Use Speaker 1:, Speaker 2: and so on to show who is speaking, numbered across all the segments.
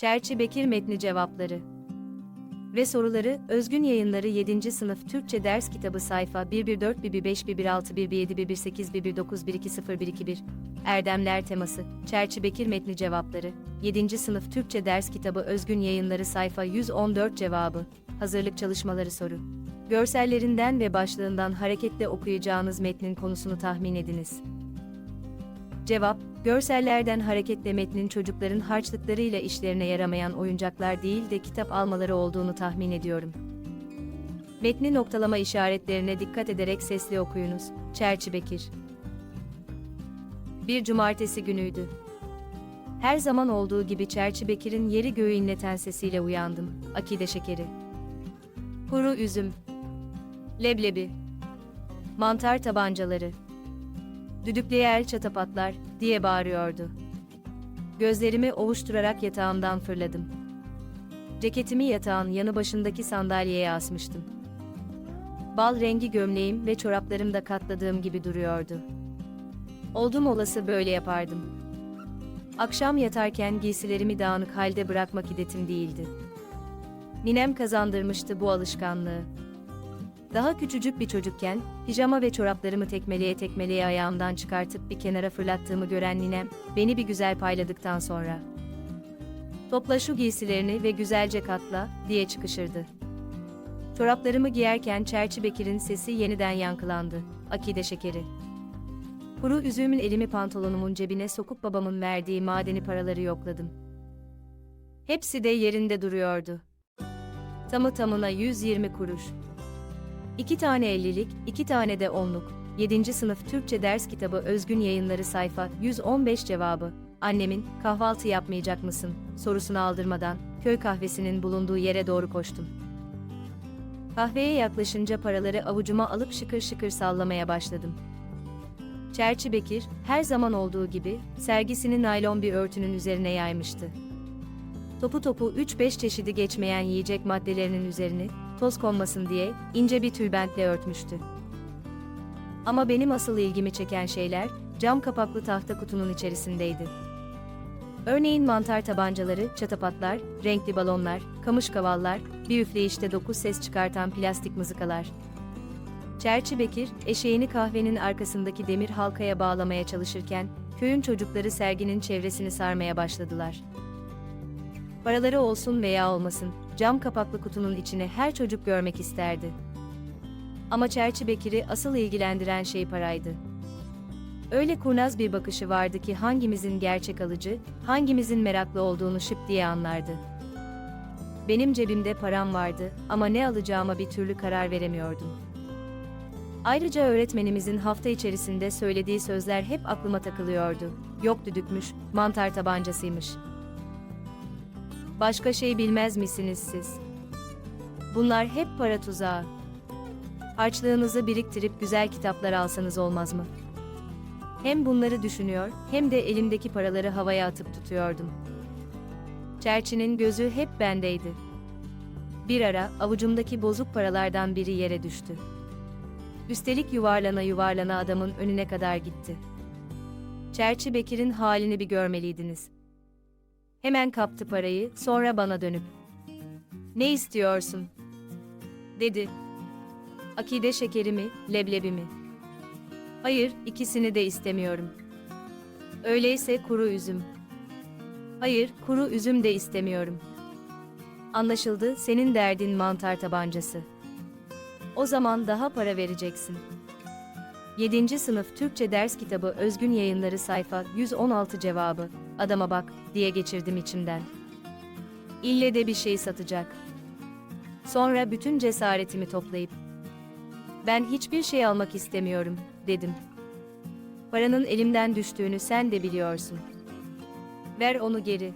Speaker 1: Çerçi Bekir Metni Cevapları ve soruları Özgün Yayınları 7. Sınıf Türkçe Ders Kitabı sayfa 114 115 116 117 118 119 120 121 Erdemler teması Çerçi Bekir Metni Cevapları 7. Sınıf Türkçe Ders Kitabı Özgün Yayınları sayfa 114 cevabı Hazırlık çalışmaları soru Görsellerinden ve başlığından hareketle okuyacağınız metnin konusunu tahmin ediniz. Cevap, görsellerden hareketle metnin çocukların harçlıklarıyla işlerine yaramayan oyuncaklar değil de kitap almaları olduğunu tahmin ediyorum. Metni noktalama işaretlerine dikkat ederek sesli okuyunuz. Çerçi Bekir Bir cumartesi günüydü. Her zaman olduğu gibi Çerçi Bekir'in yeri göğü inleten sesiyle uyandım. Akide şekeri. Kuru üzüm. Leblebi. Mantar tabancaları. Düdüklüye el çatapatlar, diye bağırıyordu. Gözlerimi ovuşturarak yatağımdan fırladım. Ceketimi yatağın yanı başındaki sandalyeye asmıştım. Bal rengi gömleğim ve çoraplarım da katladığım gibi duruyordu. Oldum olası böyle yapardım. Akşam yatarken giysilerimi dağınık halde bırakmak idetim değildi. Ninem kazandırmıştı bu alışkanlığı. Daha küçücük bir çocukken, pijama ve çoraplarımı tekmeleye tekmeleye ayağımdan çıkartıp bir kenara fırlattığımı gören ninem, beni bir güzel payladıktan sonra. Topla şu giysilerini ve güzelce katla, diye çıkışırdı. Çoraplarımı giyerken Çerçi Bekir'in sesi yeniden yankılandı. Akide şekeri. Kuru üzümün elimi pantolonumun cebine sokup babamın verdiği madeni paraları yokladım. Hepsi de yerinde duruyordu. Tamı tamına 120 kuruş. İki tane ellilik, iki tane de onluk. 7. sınıf Türkçe ders kitabı Özgün Yayınları sayfa 115 cevabı. Annemin, kahvaltı yapmayacak mısın, sorusunu aldırmadan, köy kahvesinin bulunduğu yere doğru koştum. Kahveye yaklaşınca paraları avucuma alıp şıkır şıkır sallamaya başladım. Çerçi Bekir, her zaman olduğu gibi, sergisini naylon bir örtünün üzerine yaymıştı. Topu topu 3-5 çeşidi geçmeyen yiyecek maddelerinin üzerini, toz konmasın diye, ince bir tülbentle örtmüştü. Ama benim asıl ilgimi çeken şeyler, cam kapaklı tahta kutunun içerisindeydi. Örneğin mantar tabancaları, çatapatlar, renkli balonlar, kamış kavallar, bir üfleyişte dokuz ses çıkartan plastik mızıkalar. Çerçi Bekir, eşeğini kahvenin arkasındaki demir halkaya bağlamaya çalışırken, köyün çocukları serginin çevresini sarmaya başladılar. Paraları olsun veya olmasın, cam kapaklı kutunun içine her çocuk görmek isterdi. Ama Çerçi Bekir'i asıl ilgilendiren şey paraydı. Öyle kurnaz bir bakışı vardı ki hangimizin gerçek alıcı, hangimizin meraklı olduğunu şıp diye anlardı. Benim cebimde param vardı ama ne alacağıma bir türlü karar veremiyordum. Ayrıca öğretmenimizin hafta içerisinde söylediği sözler hep aklıma takılıyordu. Yok düdükmüş, mantar tabancasıymış. Başka şey bilmez misiniz siz? Bunlar hep para tuzağı. Harçlığınızı biriktirip güzel kitaplar alsanız olmaz mı? Hem bunları düşünüyor, hem de elimdeki paraları havaya atıp tutuyordum. Çerçinin gözü hep bendeydi. Bir ara avucumdaki bozuk paralardan biri yere düştü. Üstelik yuvarlana yuvarlana adamın önüne kadar gitti. Çerçi Bekir'in halini bir görmeliydiniz. Hemen kaptı parayı, sonra bana dönüp. Ne istiyorsun? Dedi. Akide şekeri mi, leblebi mi? Hayır, ikisini de istemiyorum. Öyleyse kuru üzüm. Hayır, kuru üzüm de istemiyorum. Anlaşıldı, senin derdin mantar tabancası. O zaman daha para vereceksin. 7. sınıf Türkçe ders kitabı Özgün Yayınları sayfa 116 cevabı. Adama bak diye geçirdim içimden. İlle de bir şey satacak. Sonra bütün cesaretimi toplayıp ben hiçbir şey almak istemiyorum dedim. Paranın elimden düştüğünü sen de biliyorsun. Ver onu geri.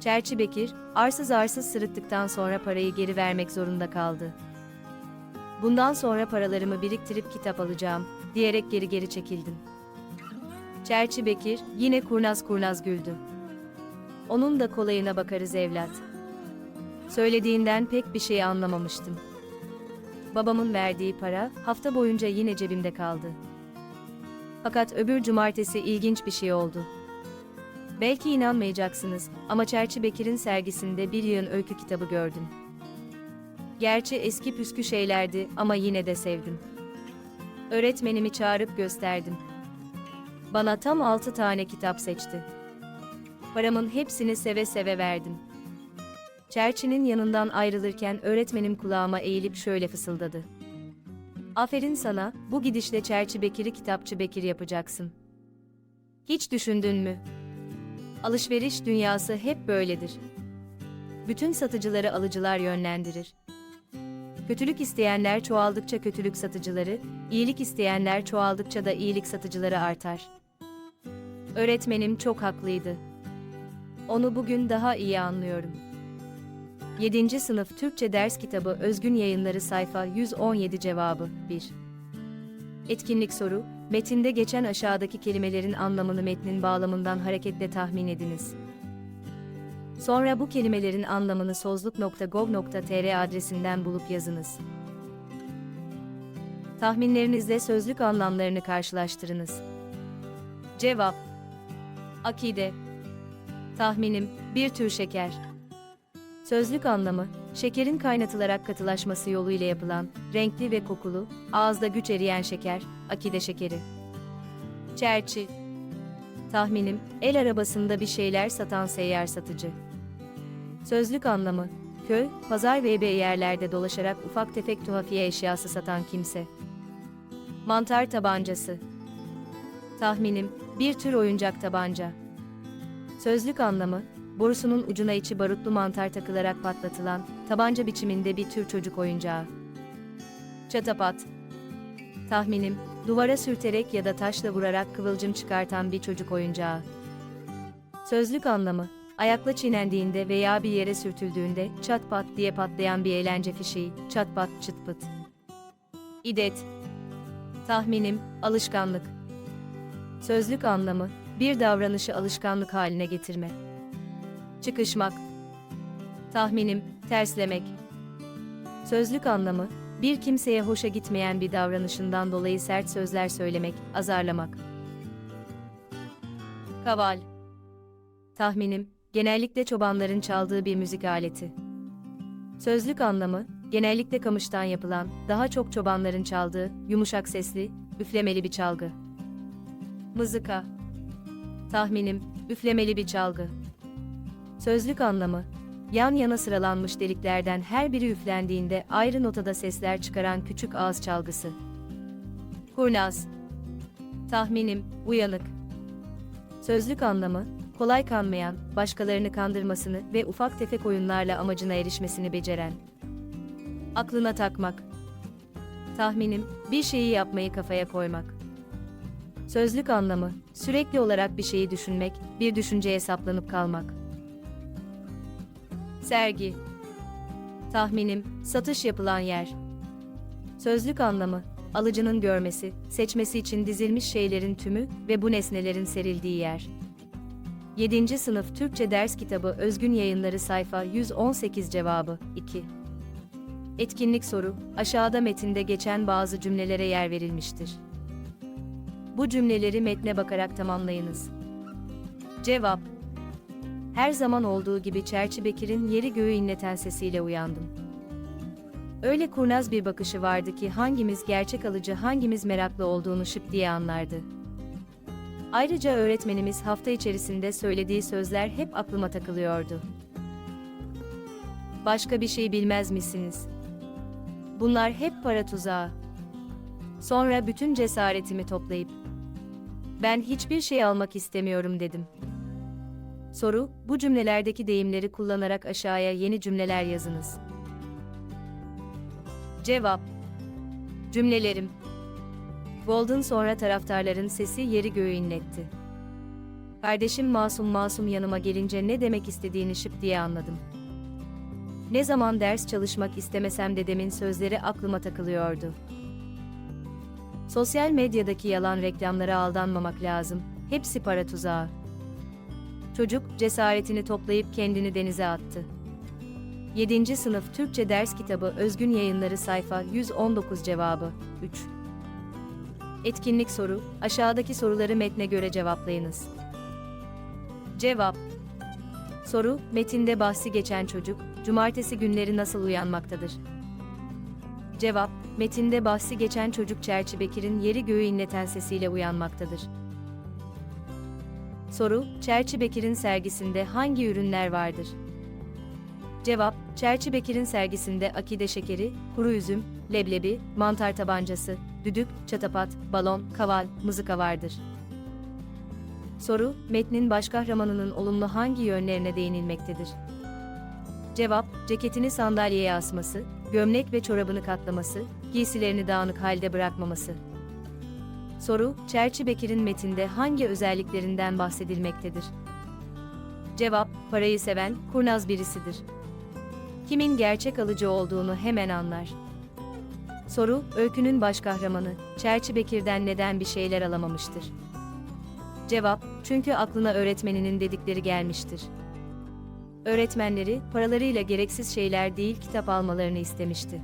Speaker 1: Çerçi Bekir, arsız arsız sırıttıktan sonra parayı geri vermek zorunda kaldı. Bundan sonra paralarımı biriktirip kitap alacağım, diyerek geri geri çekildim. Çerçi Bekir yine kurnaz kurnaz güldü. Onun da kolayına bakarız evlat. Söylediğinden pek bir şey anlamamıştım. Babamın verdiği para hafta boyunca yine cebimde kaldı. Fakat öbür cumartesi ilginç bir şey oldu. Belki inanmayacaksınız ama Çerçi Bekir'in sergisinde bir yığın öykü kitabı gördüm. Gerçi eski püskü şeylerdi ama yine de sevdim. Öğretmenimi çağırıp gösterdim. Bana tam altı tane kitap seçti. Paramın hepsini seve seve verdim. Çerçi'nin yanından ayrılırken öğretmenim kulağıma eğilip şöyle fısıldadı. Aferin sana, bu gidişle Çerçi Bekir'i kitapçı Bekir yapacaksın. Hiç düşündün mü? Alışveriş dünyası hep böyledir. Bütün satıcıları alıcılar yönlendirir. Kötülük isteyenler çoğaldıkça kötülük satıcıları, iyilik isteyenler çoğaldıkça da iyilik satıcıları artar. Öğretmenim çok haklıydı. Onu bugün daha iyi anlıyorum. 7. Sınıf Türkçe Ders Kitabı Özgün Yayınları Sayfa 117 Cevabı 1 Etkinlik soru, metinde geçen aşağıdaki kelimelerin anlamını metnin bağlamından hareketle tahmin ediniz. Sonra bu kelimelerin anlamını sozluk.gov.tr adresinden bulup yazınız. Tahminlerinizle sözlük anlamlarını karşılaştırınız. Cevap Akide Tahminim, bir tür şeker. Sözlük anlamı, şekerin kaynatılarak katılaşması yoluyla yapılan, renkli ve kokulu, ağızda güç eriyen şeker, akide şekeri. Çerçi Tahminim, el arabasında bir şeyler satan seyyar satıcı. Sözlük anlamı, köy, pazar ve ebe yerlerde dolaşarak ufak tefek tuhafiye eşyası satan kimse. Mantar tabancası. Tahminim, bir tür oyuncak tabanca. Sözlük anlamı, borusunun ucuna içi barutlu mantar takılarak patlatılan, tabanca biçiminde bir tür çocuk oyuncağı. Çatapat. Tahminim, duvara sürterek ya da taşla vurarak kıvılcım çıkartan bir çocuk oyuncağı. Sözlük anlamı, ayakla çiğnendiğinde veya bir yere sürtüldüğünde çat pat diye patlayan bir eğlence fişeği, çat pat çıt pıt. İdet. Tahminim, alışkanlık. Sözlük anlamı, bir davranışı alışkanlık haline getirme. Çıkışmak. Tahminim, terslemek. Sözlük anlamı, bir kimseye hoşa gitmeyen bir davranışından dolayı sert sözler söylemek, azarlamak. Kaval. Tahminim, genellikle çobanların çaldığı bir müzik aleti. Sözlük anlamı, genellikle kamıştan yapılan, daha çok çobanların çaldığı, yumuşak sesli, üflemeli bir çalgı. Mızıka. Tahminim, üflemeli bir çalgı. Sözlük anlamı, yan yana sıralanmış deliklerden her biri üflendiğinde ayrı notada sesler çıkaran küçük ağız çalgısı. Kurnaz. Tahminim, uyanık. Sözlük anlamı, kolay kanmayan, başkalarını kandırmasını ve ufak tefek oyunlarla amacına erişmesini beceren. Aklına takmak. Tahminim, bir şeyi yapmayı kafaya koymak. Sözlük anlamı, sürekli olarak bir şeyi düşünmek, bir düşünceye saplanıp kalmak. Sergi. Tahminim, satış yapılan yer. Sözlük anlamı, alıcının görmesi, seçmesi için dizilmiş şeylerin tümü ve bu nesnelerin serildiği yer. 7. Sınıf Türkçe Ders Kitabı Özgün Yayınları Sayfa 118 Cevabı 2 Etkinlik soru, aşağıda metinde geçen bazı cümlelere yer verilmiştir. Bu cümleleri metne bakarak tamamlayınız. Cevap Her zaman olduğu gibi Çerçi Bekir'in yeri göğü inleten sesiyle uyandım. Öyle kurnaz bir bakışı vardı ki hangimiz gerçek alıcı hangimiz meraklı olduğunu şıp diye anlardı. Ayrıca öğretmenimiz hafta içerisinde söylediği sözler hep aklıma takılıyordu. Başka bir şey bilmez misiniz? Bunlar hep para tuzağı. Sonra bütün cesaretimi toplayıp ben hiçbir şey almak istemiyorum dedim. Soru, bu cümlelerdeki deyimleri kullanarak aşağıya yeni cümleler yazınız. Cevap Cümlelerim Golden sonra taraftarların sesi yeri göğü inletti. Kardeşim masum masum yanıma gelince ne demek istediğini şıp diye anladım. Ne zaman ders çalışmak istemesem dedemin sözleri aklıma takılıyordu. Sosyal medyadaki yalan reklamlara aldanmamak lazım. Hepsi para tuzağı. Çocuk cesaretini toplayıp kendini denize attı. 7. Sınıf Türkçe Ders Kitabı Özgün Yayınları Sayfa 119 Cevabı 3 Etkinlik soru, aşağıdaki soruları metne göre cevaplayınız. Cevap Soru, metinde bahsi geçen çocuk, cumartesi günleri nasıl uyanmaktadır? Cevap, metinde bahsi geçen çocuk Çerçi Bekir'in yeri göğü inleten sesiyle uyanmaktadır. Soru, Çerçi Bekir'in sergisinde hangi ürünler vardır? Cevap, Çerçi Bekir'in sergisinde akide şekeri, kuru üzüm, leblebi, mantar tabancası, düdük, çatapat, balon, kaval, mızıka vardır. Soru, metnin baş kahramanının olumlu hangi yönlerine değinilmektedir? Cevap, ceketini sandalyeye asması, gömlek ve çorabını katlaması, giysilerini dağınık halde bırakmaması. Soru, Çerçi Bekir'in metinde hangi özelliklerinden bahsedilmektedir? Cevap, parayı seven, kurnaz birisidir. Kimin gerçek alıcı olduğunu hemen anlar. Soru, öykünün baş kahramanı, Çerçi Bekir'den neden bir şeyler alamamıştır? Cevap, çünkü aklına öğretmeninin dedikleri gelmiştir. Öğretmenleri, paralarıyla gereksiz şeyler değil kitap almalarını istemişti.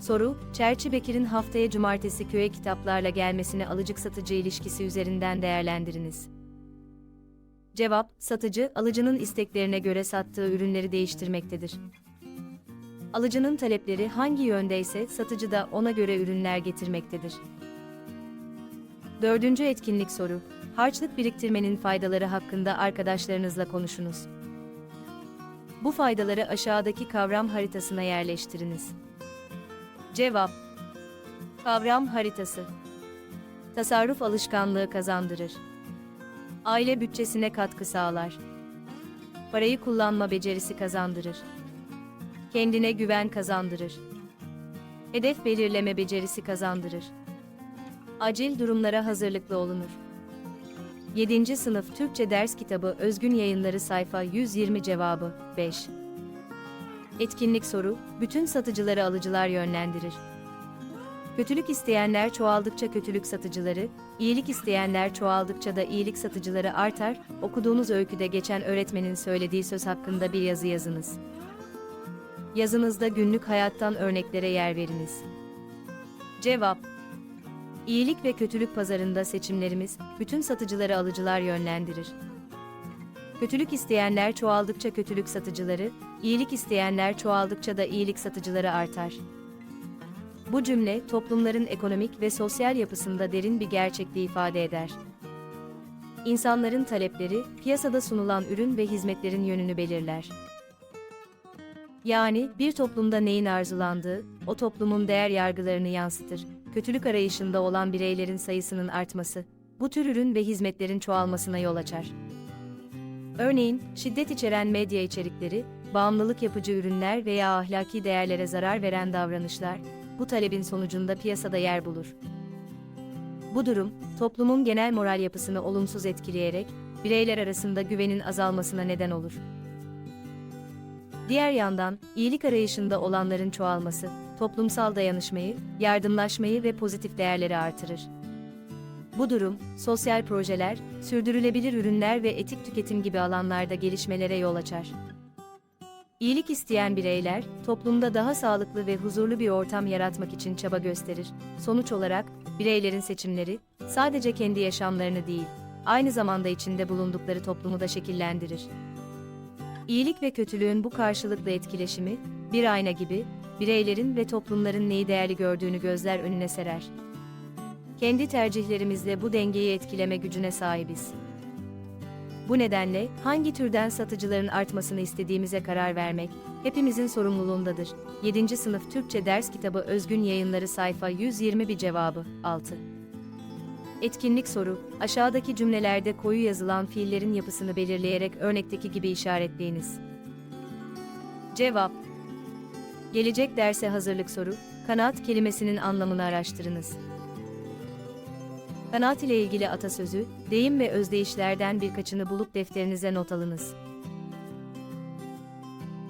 Speaker 1: Soru, Çerçi Bekir'in haftaya cumartesi köye kitaplarla gelmesini alıcı-satıcı ilişkisi üzerinden değerlendiriniz. Cevap, satıcı, alıcının isteklerine göre sattığı ürünleri değiştirmektedir. Alıcının talepleri hangi yöndeyse satıcı da ona göre ürünler getirmektedir. Dördüncü etkinlik soru. Harçlık biriktirmenin faydaları hakkında arkadaşlarınızla konuşunuz. Bu faydaları aşağıdaki kavram haritasına yerleştiriniz. Cevap Kavram haritası Tasarruf alışkanlığı kazandırır. Aile bütçesine katkı sağlar. Parayı kullanma becerisi kazandırır. Kendine güven kazandırır. Hedef belirleme becerisi kazandırır. Acil durumlara hazırlıklı olunur. 7. Sınıf Türkçe Ders Kitabı Özgün Yayınları Sayfa 120 Cevabı 5 Etkinlik soru, bütün satıcıları alıcılar yönlendirir. Kötülük isteyenler çoğaldıkça kötülük satıcıları, iyilik isteyenler çoğaldıkça da iyilik satıcıları artar. Okuduğunuz öyküde geçen öğretmenin söylediği söz hakkında bir yazı yazınız. Yazınızda günlük hayattan örneklere yer veriniz. Cevap İyilik ve kötülük pazarında seçimlerimiz bütün satıcıları alıcılar yönlendirir. Kötülük isteyenler çoğaldıkça kötülük satıcıları, iyilik isteyenler çoğaldıkça da iyilik satıcıları artar. Bu cümle toplumların ekonomik ve sosyal yapısında derin bir gerçekliği ifade eder. İnsanların talepleri, piyasada sunulan ürün ve hizmetlerin yönünü belirler. Yani bir toplumda neyin arzulandığı, o toplumun değer yargılarını yansıtır. Kötülük arayışında olan bireylerin sayısının artması, bu tür ürün ve hizmetlerin çoğalmasına yol açar. Örneğin, şiddet içeren medya içerikleri, bağımlılık yapıcı ürünler veya ahlaki değerlere zarar veren davranışlar, bu talebin sonucunda piyasada yer bulur. Bu durum, toplumun genel moral yapısını olumsuz etkileyerek, bireyler arasında güvenin azalmasına neden olur. Diğer yandan, iyilik arayışında olanların çoğalması, toplumsal dayanışmayı, yardımlaşmayı ve pozitif değerleri artırır. Bu durum, sosyal projeler, sürdürülebilir ürünler ve etik tüketim gibi alanlarda gelişmelere yol açar. İyilik isteyen bireyler, toplumda daha sağlıklı ve huzurlu bir ortam yaratmak için çaba gösterir. Sonuç olarak, bireylerin seçimleri, sadece kendi yaşamlarını değil, aynı zamanda içinde bulundukları toplumu da şekillendirir. İyilik ve kötülüğün bu karşılıklı etkileşimi, bir ayna gibi, bireylerin ve toplumların neyi değerli gördüğünü gözler önüne serer. Kendi tercihlerimizle bu dengeyi etkileme gücüne sahibiz. Bu nedenle hangi türden satıcıların artmasını istediğimize karar vermek hepimizin sorumluluğundadır. 7. Sınıf Türkçe Ders Kitabı Özgün Yayınları sayfa 121 cevabı 6. Etkinlik soru, aşağıdaki cümlelerde koyu yazılan fiillerin yapısını belirleyerek örnekteki gibi işaretleyiniz. Cevap Gelecek derse hazırlık soru, kanaat kelimesinin anlamını araştırınız. Kanaat ile ilgili atasözü, deyim ve özdeyişlerden birkaçını bulup defterinize not alınız.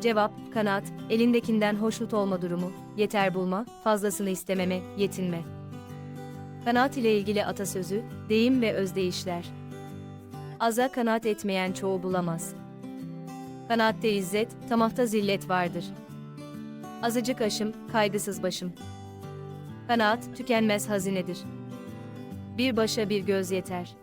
Speaker 1: Cevap, kanaat, elindekinden hoşnut olma durumu, yeter bulma, fazlasını istememe, yetinme. Kanaat ile ilgili atasözü, deyim ve özdeyişler. Aza kanaat etmeyen çoğu bulamaz. Kanaatte izzet, tamahta zillet vardır. Azıcık aşım, kaygısız başım. Kanaat, tükenmez hazinedir. Bir başa bir göz yeter.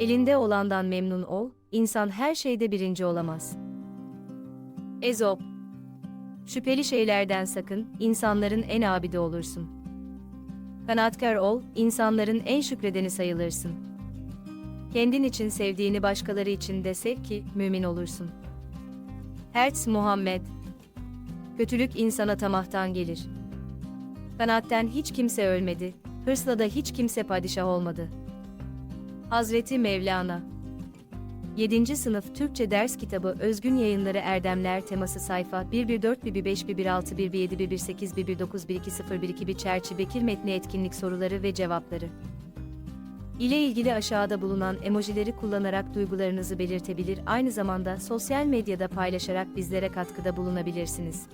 Speaker 1: Elinde olandan memnun ol, insan her şeyde birinci olamaz. Ezop Şüpheli şeylerden sakın, insanların en abidi olursun. Kanaatkar ol, insanların en şükredeni sayılırsın. Kendin için sevdiğini başkaları için de sev ki, mümin olursun. Hertz Muhammed Kötülük insana tamahtan gelir. Kanaatten hiç kimse ölmedi, hırsla da hiç kimse padişah olmadı. Hazreti Mevlana 7. Sınıf Türkçe Ders Kitabı Özgün Yayınları Erdemler Teması Sayfa 114 115 116 117 118 119 120 121 Çerçi Bekir Metni Etkinlik Soruları ve Cevapları ile ilgili aşağıda bulunan emojileri kullanarak duygularınızı belirtebilir, aynı zamanda sosyal medyada paylaşarak bizlere katkıda bulunabilirsiniz.